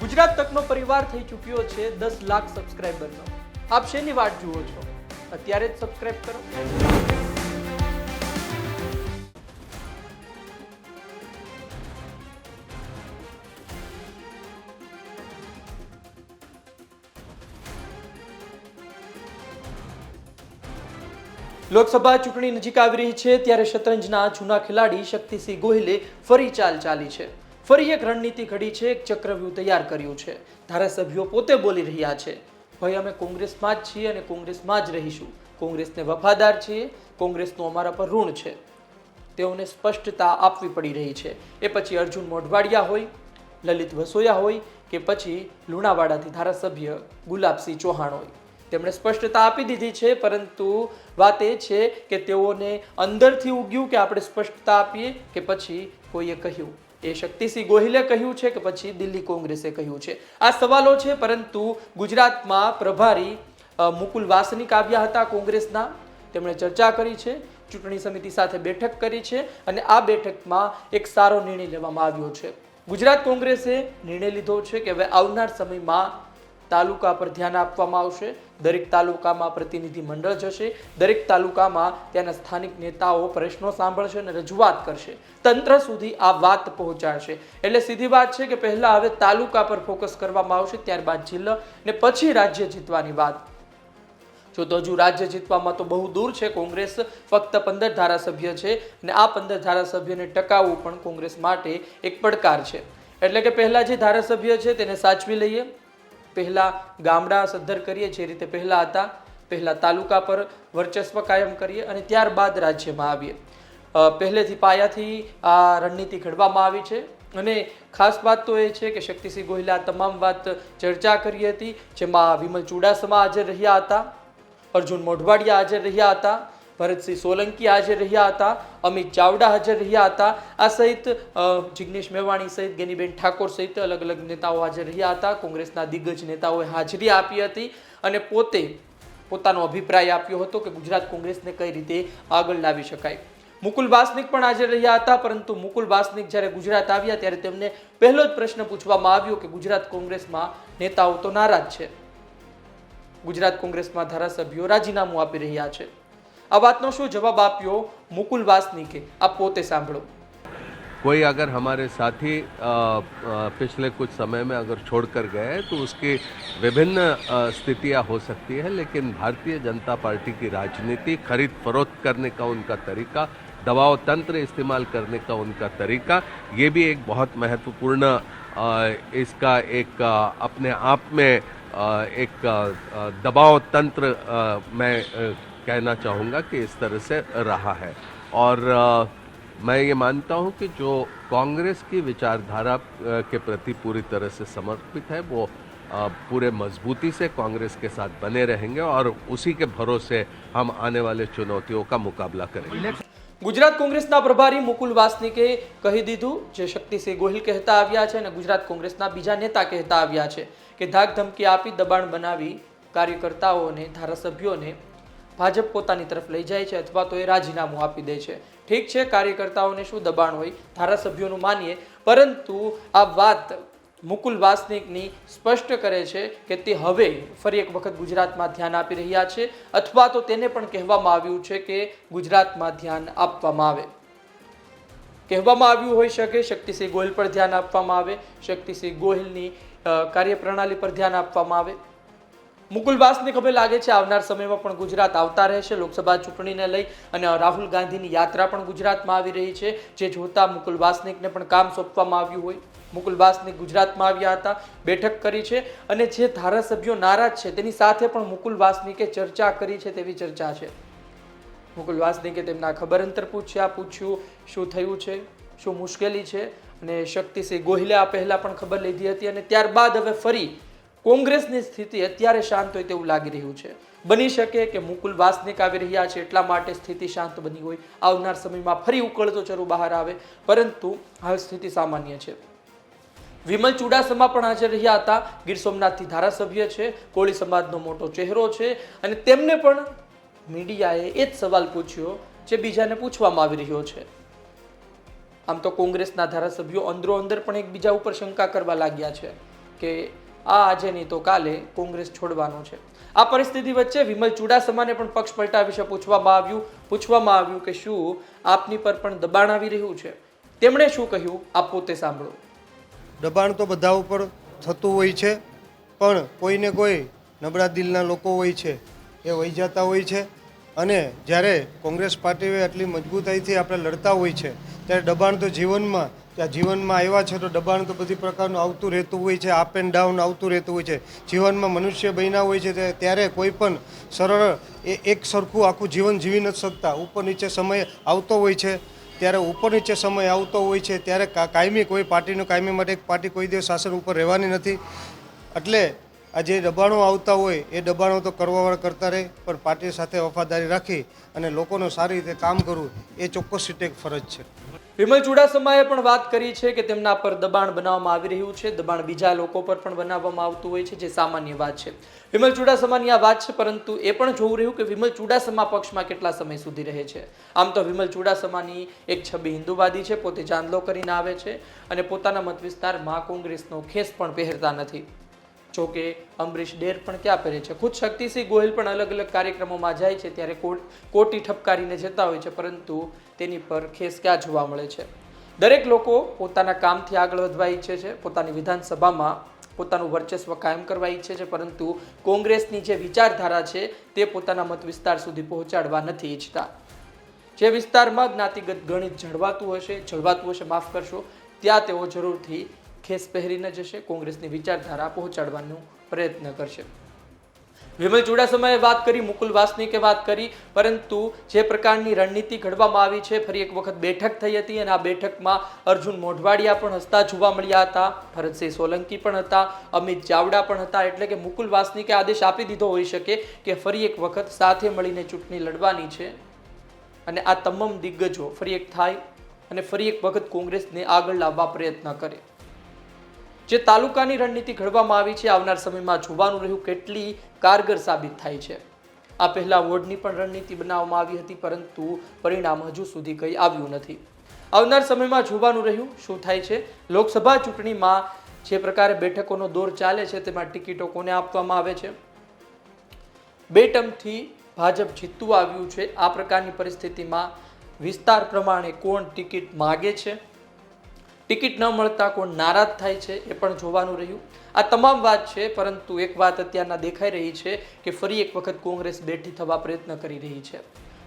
ગુજરાત તકનો પરિવાર થઈ ચૂક્યો છે દસ લાખ સબસ્ક્રાઈબરનો આપ શેની વાટ જુઓ છો? અત્યારે જ સબસ્ક્રાઈબ કરો. લોકસભા ચૂંટણી નજીક આવી રહી છે, ત્યારે શતરંજના જૂના ખેલાડી શક્તિસિંહ ગોહિલે ફરી ચાલ ચાલી છે. ફરી એક રણનીતિ ઘડી છે, એક ચક્રવ્યૂહ તૈયાર કર્યું છે. ધારાસભ્યો પોતે બોલી રહ્યા છે, ભાઈ, અમે કોંગ્રેસમાં જ છીએ અને કોંગ્રેસમાં જ રહીશું. કોંગ્રેસને વફાદાર છીએ, કોંગ્રેસનું અમારા પર ઋણ છે. તેઓને સ્પષ્ટતા આપવી પડી રહી છે. એ પછી અર્જુન મોઢવાડિયા હોય, લલિત વસોયા હોય કે પછી લુણાવાડાથી ધારાસભ્ય ગુલાબસિંહ ચૌહાણ હોય. તેમણે સ્પષ્ટતા આપી દીધી છે, પરંતુ વાત એ છે કે તેઓને અંદરથી ઉગ્યું કે આપણે સ્પષ્ટતા આપીએ કે પછી કોઈએ કહ્યું. એ શક્તિસિંહ ગોહિલે કહ્યું છે કે પછી દિલ્હી કોંગ્રેસે કહ્યું છે. આ સવાલો છે, પરંતુ ગુજરાતમાં પ્રભારી મુકુલ વાસનિક આવ્યા હતા કોંગ્રેસના. તેમણે ચર્ચા કરી છે, ચૂંટણી સમિતિ સાથે બેઠક કરી છે અને આ બેઠકમાં એક સારો નિર્ણય લેવામાં આવ્યો છે. ગુજરાત કોંગ્રેસે નિર્ણય લીધો છે કે હવે આવનાર સમયમાં તાલુકા પર ધ્યાન આપવામાં આવશે. દરેક તાલુકામાં પ્રતિનિધિ મંડળ જશે. દરેક તાલુકામાં ત્યાંના સ્થાનિક નેતાઓ પ્રશ્નો સાંભળશે અને રજૂઆત કરશે. તંત્ર સુધી આ વાત પહોંચાડશે. એટલે સીધી વાત છે કે પહેલાં હવે તાલુકા પર ફોકસ કરવામાં આવશે, ત્યારબાદ જિલ્લા ને પછી રાજ્ય જીતવાની વાત. જો તો હજુ રાજ્ય જીતવામાં તો બહુ દૂર છે, કોંગ્રેસ ફક્ત પંદર ધારાસભ્ય છે અને આ પંદર ધારાસભ્યને ટકાવવું પણ કોંગ્રેસ માટે એક પડકાર છે. એટલે કે પહેલાં જે ધારાસભ્ય છે તેને સાચવી લઈએ. પહેલા ગામડા સદ્ધર કરીએ જે રીતે પહેલાં હતા, પહેલાં તાલુકા પર વર્ચસ્વ કાયમ કરીએ અને ત્યારબાદ રાજ્યમાં આવીએ. પહેલેથી પાયાથી આ રણનીતિ ઘડવામાં આવી છે અને ખાસ વાત તો એ છે કે શક્તિસિંહ ગોહિલે તમામ વાત ચર્ચા કરી હતી, જેમાં વિમલ ચુડાસમા હાજર રહ્યા હતા, અર્જુન મોઢવાડિયા હાજર રહ્યા હતા ભરતસિંહ સોલંકી હાજર રહ્યા હતા, અમિત ચાવડા હાજર રહ્યા હતા, આ સહિત જિગ્નેશ મેવાણી સહિત, ગેનીબેન ઠાકોર સહિત અલગ અલગ નેતાઓ હાજર રહ્યા હતા. કોંગ્રેસના દિગ્ગજ નેતાઓએ હાજરી આપી હતી અને પોતે પોતાનો અભિપ્રાય આપ્યો હતો કે ગુજરાત કોંગ્રેસને કઈ રીતે આગળ લાવી શકાય. મુકુલ વાસનિક પણ હાજર રહ્યા હતા, પરંતુ મુકુલ વાસનિક જ્યારે ગુજરાત આવ્યા ત્યારે તેમને પહેલો જ પ્રશ્ન પૂછવામાં આવ્યો કે ગુજરાત કોંગ્રેસમાં નેતાઓ તો નારાજ છે. ગુજરાત કોંગ્રેસમાં ધારાસભ્યો રાજીનામું આપી રહ્યા છે. આ વાતનો શું જવાબ આપ્યો મુકુલ વાસનિકે આપ પોતે સાંભળો कोई अगर हमारे साथी अ, अ, पिछले कुछ समय में अगर छोड़ कर गए हैं तो उसकी विभिन्न अ, स्थितियां हो सकती है लेकिन भारतीय जनता पार्टी की राजनीति खरीद फरोख्त करने का उनका तरीका दबाव तंत्र इस्तेमाल करने का उनका तरीका ये भी एक बहुत महत्वपूर्ण अ, इसका एक अ, अपने आप में अ, एक अ, अ, दबाव तंत्र अ, मैं अ, कहना चाहूँगा कि इस तरह से रहा है और अ, मैं ये मानता हूँ कि जो कांग्रेस की विचारधारा अ, के प्रति पूरी तरह से समर्पित है वो अ, पूरे मजबूती से कांग्रेस के साथ बने रहेंगे और उसी के भरोसे हम आने वाले चुनौतियों का मुकाबला करेंगे ગુજરાત કોંગ્રેસના પ્રભારી મુકુલ વાસનિકે કહી દીધું જે શક્તિસિંહ ગોહિલ કહેતા આવ્યા છે અને ગુજરાત કોંગ્રેસના બીજા નેતા કહેતા આવ્યા છે કે ધાક ધમકી આપી દબાણ બનાવી કાર્યકર્તાઓને ધારાસભ્યોને ભાજપ પોતાની તરફ લઈ જાય છે અથવા તો એ રાજીનામું આપી દે છે. ઠીક છે, કાર્યકર્તાઓને શું દબાણ હોય ધારાસભ્યોનું માનીએ, પરંતુ આ વાત મુકુલ વાસનિકની સ્પષ્ટ કરે છે કે તે હવે ફરી એક વખત ગુજરાતમાં ધ્યાન આપી રહ્યા છે અથવા તો તેને પણ કહેવામાં આવ્યું છે કે ગુજરાતમાં ધ્યાન આપવામાં આવે. કહેવામાં આવ્યું હોઈ શકે શક્તિસિંહ ગોહિલ પર ધ્યાન આપવામાં આવે, શક્તિસિંહ ગોહિલની કાર્યપ્રણાલી પર ધ્યાન આપવામાં આવે. મુકુલ વાસનિક ખબર લાગે છે, આવનાર સમયમાં પણ ગુજરાત આવતા રહેશે. લોકસભા ચૂંટણીને લઈ અને રાહુલ ગાંધીની યાત્રા પણ ગુજરાતમાં આવી રહી છે. જે જોતા મુકુલ વાસનિકને પણ કામ સોંપવામાં આવ્યું હોય. મુકુલ વાસનિક ગુજરાતમાં આવ્યા હતા, બેઠક કરી છે અને જે ધારાસભ્યો નારાજ છે, તેની સાથે પણ મુકુલ વાસનિકે ચર્ચા કરી છે તેવી ચર્ચા છે. મુકુલ વાસનિકે તેમના ખબર અંતર પૂછ્યા, પૂછ્યું, શું થયું છે, શું મુશ્કેલી છે અને શક્તિસિંહ ગોહિલે આ પહેલાં પણ ખબર લીધી હતી અને ત્યારબાદ હવે ફરી કોંગ્રેસની સ્થિતિ અત્યારે શાંત હોય તેવું લાગી રહ્યું છે. બની શકે કે મુકુલ વાસનિક આવી રહ્યા છે એટલા માટે સ્થિતિ શાંત બની હોય. આવનાર સમયમાં ફરી ઉકળતો ચરો બહાર આવે. પરંતુ હાલ સ્થિતિ સામાન્ય છે. વિમલ ચુડાસમા પણ હાજર રહ્યા હતા. ગીર સોમનાથથી ધારાસભ્ય છે. કોળી સમાજનો મોટો ચહેરો છે. અને તેમને પણ મીડિયાએ એ જ સવાલ પૂછ્યો જે બીજાને પૂછવામાં આવી રહ્યો છે. આમ તો કોંગ્રેસના ધારાસભ્યો અંદરો અંદર પણ એકબીજા ઉપર શંકા કરવા લાગ્યા છે કે આ આજે નહીં તો કાલે કોંગ્રેસ છોડવાનો છે. આ પરિસ્થિતિ વચ્ચે વિમલ ચુડાસમાને પણ પક્ષ પલટા વિશે પૂછવામાં આવ્યું. પૂછવામાં આવ્યું કે શું આપની પર પણ દબાણ આવી રહ્યું છે? તેમણે શું કહ્યું? આપ પોતે સાંભળો. દબાણ તો બધા ઉપર થતું હોય છે, પણ કોઈને કોઈ નબળા દિલના લોકો હોય છે, એ વહી જતા હોય છે. અને જ્યારે કોંગ્રેસ પાર્ટીએ આટલી મજબૂતાઈથી આપણે લડતા હોય છે, ત્યારે દબાણ તો જીવનમાં ત્યાં જીવનમાં આવ્યા છે તો દબાણ તો બધી પ્રકારનું આવતું રહેતું હોય છે અપ એન્ડ ડાઉન આવતું રહેતું હોય છે. જીવનમાં મનુષ્ય બન્યા હોય છે ત્યારે કોઈ પણ સરળ એ એક સરખું આખું જીવન જીવી નથી શકતા. ઉપર નીચે સમય આવતો હોય છે, ત્યારે ઉપર નીચે સમય આવતો હોય છે, ત્યારે કાયમી કોઈ પાર્ટીનું કાયમી માટે એક પાર્ટી કોઈ દિવસ શાસન ઉપર રહેવાની નથી. એટલે આ જે દબાણો આવતા હોય, એ દબાણો તો કરવાવાળા કરતા રહે, પણ પાર્ટી સાથે વફાદારી રાખી અને લોકોનું સારી રીતે કામ કરવું, એ ચોક્કસ રીતે એક ફરજ છે. વિમલ ચુડાસમાએ પણ વાત કરી છે કે તેમના પર દબાણ બનાવવામાં આવી રહ્યું છે. દબાણ બીજા લોકો પર પણ બનાવવામાં આવતું હોય છે, જે સામાન્ય વાત છે. વિમલ ચુડાસમાની આ વાત છે, પરંતુ એ પણ જોવું રહ્યું કે વિમલ ચુડાસમા પક્ષમાં કેટલા સમય સુધી રહે છે. આમ તો વિમલ ચુડાસમાની એક છબી હિન્દુવાદી છે, પોતે ચાંદલો કરીને આવે છે અને પોતાના મત વિસ્તારમાં કોંગ્રેસનો ખેસ પણ પહેરતા નથી. જો કે અમરીશ ડેર પણ ક્યાં પહેરે છે. ખુદ શક્તિસિંહ ગોહિલ પણ અલગ અલગ કાર્યક્રમોમાં જાય છે ત્યારે કોટ- ઠપકારીને જતા હોય છે, પરંતુ તેની પર ખેસ ક્યાં જોવા મળે છે? દરેક લોકો પોતાના કામથી આગળ વધવા ઈચ્છે છે. પોતાની વિધાનસભામાં પોતાનું વર્ચસ્વ કાયમ કરવા ઈચ્છે છે, પરંતુ કોંગ્રેસની જે વિચારધારા છે તે પોતાના મત વિસ્તાર સુધી પહોંચાડવા નથી ઈચ્છતા. જે વિસ્તારમાં જ્ઞાતિગત ગણિત જળવાતું હશે જળવાતું હશે, માફ કરશો, ત્યાં તેઓ જરૂરથી ખેસ પહેરીને જશે, કોંગ્રેસની વિચારધારા પહોંચાડવાનો પ્રયત્ન કરશે. વિમલ ચુડાસમાએ વાત કરી, મુકુલ વાસનિકે વાત કરી, પરંતુ જે પ્રકારની રણનીતિ ઘડવામાં આવી છે, ફરી એક વખત બેઠક થઈ હતી અને આ બેઠકમાં અર્જુન મોઢવાડિયા પણ હસતા જોવા મળ્યા હતા, ભરતસિંહ સોલંકી પણ હતા, અમિત ચાવડા પણ હતા, એટલે કે મુકુલ વાસનિકે આદેશ આપી દીધો હોઈ શકે કે ફરી એક વખત સાથે મળીને ચૂંટણી લડવાની છે. અને આ તમામ દિગ્ગજો ફરી એક થાય અને ફરી એક વખત કોંગ્રેસને આગળ લાવવા પ્રયત્ન કરે. જે તાલુકાની રણનીતિ ઘડવામાં આવી છે, આવનાર સમયમાં જોવાનું રહ્યું કેટલી કારગર સાબિત થાય છે. આ પહેલાં વોર્ડની પણ રણનીતિ બનાવવામાં આવી હતી, પરંતુ પરિણામ હજુ સુધી કંઈ આવ્યું નથી. આવનાર સમયમાં જોવાનું રહ્યું શું થાય છે. લોકસભા ચૂંટણીમાં જે પ્રકારે બેઠકોનો દોર ચાલે છે, તેમાં ટિકિટો કોને આપવામાં આવે છે? બે ટર્મથી ભાજપ જીતતું આવ્યું છે. આ પ્રકારની પરિસ્થિતિમાં વિસ્તાર પ્રમાણે કોણ ટિકિટ માગે છે? ટિકિટ ન મળતા કોણ નારાજ થાય છે એ પણ જોવાનું રહ્યું. આ તમામ વાત છે, પરંતુ એક વાત અત્યારના દેખાઈ રહી છે કે ફરી એક વખત કોંગ્રેસ બેઠી થવા પ્રયત્ન કરી રહી છે.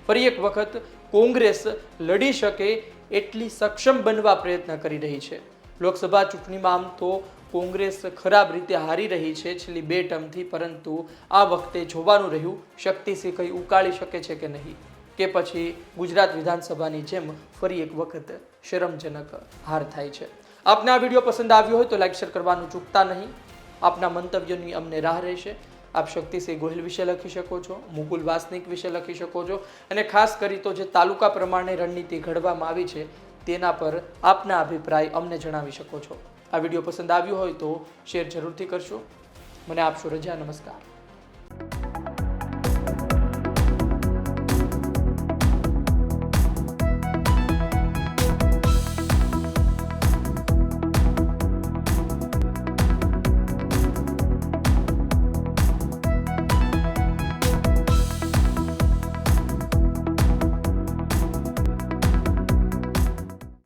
ફરી એક વખત કોંગ્રેસ લડી શકે એટલી સક્ષમ બનવા પ્રયત્ન કરી રહી છે. લોકસભા ચૂંટણીમાં આમ તો કોંગ્રેસ ખરાબ રીતે હારી રહી છે છેલ્લી બે ટર્મથી, પરંતુ આ વખતે જોવાનું રહ્યું શક્તિસિંહ કંઈ ઉકાળી શકે છે કે નહીં. કે પછી ગુજરાત વિધાનસભાની જેમ ફરી એક વખત શરમજનક હાર થાય છે. આપને આ વીડિયો પસંદ આવ્યો હોય તો લાઈક, શેર કરવાનું ચૂકતા નહીં. આપના મંતવ્યોની અમને રાહ રહેશે. આપ શક્તિસિંહ ગોહિલ વિશે લખી શકો છો, મુકુલ વાસનિક વિશે લખી શકો છો અને ખાસ કરી તો જે તાલુકા પ્રમાણે રણનીતિ ઘડવામાં આવી છે તેના પર આપના અભિપ્રાય અમને જણાવી શકો છો. આ વીડિયો પસંદ આવ્યો હોય તો શેર જરૂરથી કરશો. મને આપશો રજા. નમસ્કાર.